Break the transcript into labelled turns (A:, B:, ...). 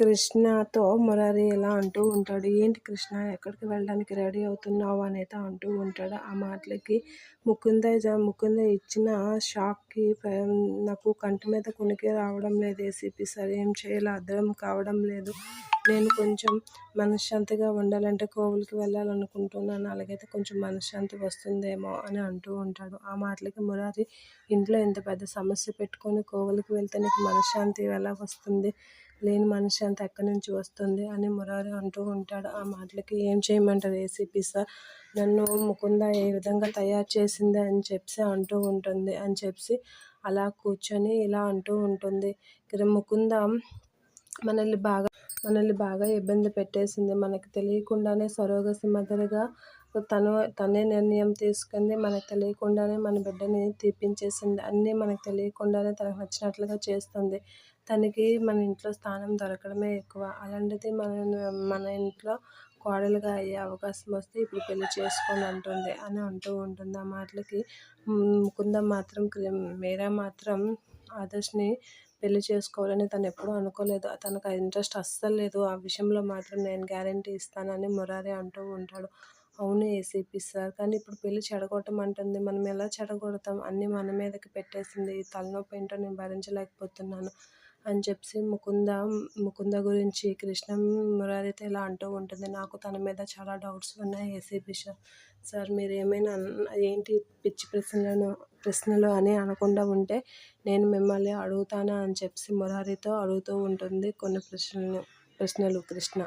A: కృష్ణతో మురారి ఇలా అంటూ ఉంటాడు. ఏంటి కృష్ణ ఎక్కడికి వెళ్ళడానికి రెడీ అవుతున్నావు? అనేది అంటూ ఉంటాడు. ఆ మాటలకి ముకుంద ముకుంద ఇచ్చిన షాక్కి నాకు కంటి మీద కునికి రావడం లేదు ఏసీపీ సార్. ఏం చేయాలో అర్థం కావడం లేదు. నేను కొంచెం మనశ్శాంతిగా ఉండాలంటే కోవులకి వెళ్ళాలనుకుంటున్నాను. అలాగైతే కొంచెం మనశ్శాంతి వస్తుందేమో అని అంటూ ఉంటాడు. ఆ మాటలకి మురారి ఇంట్లో ఇంత పెద్ద సమస్య పెట్టుకొని కోవులకి వెళ్తే నీకు మనశ్శాంతి ఎలా వస్తుంది? లేని మనిషి అంత ఎక్కడి నుంచి వస్తుంది అని మురారి అంటూ ఉంటాడు. ఆ మాటలకి ఏం చేయమంటారు ఏసీపీ సార్? నన్ను ముకుంద ఏ విధంగా తయారు చేసింది అని చెప్పి అంటూ ఉంటుంది. అని చెప్పి అలా కూర్చొని ఇలా అంటూ ఉంటుంది. ఇక్కడ ముకుంద మనల్ని బాగా మనల్ని బాగా ఇబ్బంది పెట్టేసింది. మనకు తెలియకుండానే సరోగసి మదర్గా తను తనే నిర్ణయం తీసుకుంది. మనకు తెలియకుండానే మన బిడ్డని తీపించేసింది అన్నీ మనకు తెలియకుండానే తనకు నచ్చినట్లుగా చేస్తుంది. తనకి మన ఇంట్లో స్థానం దొరకడమే ఎక్కువ. అలాంటిది మన మన ఇంట్లో కోడలుగా అయ్యే అవకాశం వస్తే ఇప్పుడు పెళ్ళి చేసుకొని అంటుంది అని అంటూ ఉంటుంది. ఆ మాటలకి ముకుంద మాత్రం మీరా మాత్రం ఆదర్శ్ని పెళ్ళి చేసుకోవాలని తను ఎప్పుడూ అనుకోలేదు. తనకు ఇంట్రెస్ట్ అస్సలు లేదు. ఆ విషయంలో మాత్రం నేను గ్యారంటీ ఇస్తానని మురారి అంటూ ఉంటాడు. అవును ఏసీపీ సార్ కానీ ఇప్పుడు పెళ్ళి చెడగొట్టమంటుంది మనం ఎలా చెడగొడతాం? అన్నీ మన మీదకి పెట్టేసింది. ఈ తలనొప్పి ఏంటో నేను భరించలేకపోతున్నాను. అని చెప్పి ముకుంద ముకుంద గురించి కృష్ణ మురారితో ఇలా అంటూ ఉంటుంది. నాకు తన మీద చాలా డౌట్స్ ఉన్నాయి ఏసీపీ సార్ సార్ మీరు ఏమైనా ఏంటి పిచ్చి ప్రశ్నలను ప్రశ్నలు అని అనకుండా ఉంటే నేను మిమ్మల్ని అడుగుతానా అని చెప్పి మురారితో అడుగుతూ ఉంటుంది కొన్ని ప్రశ్నలు ప్రశ్నలు కృష్ణ.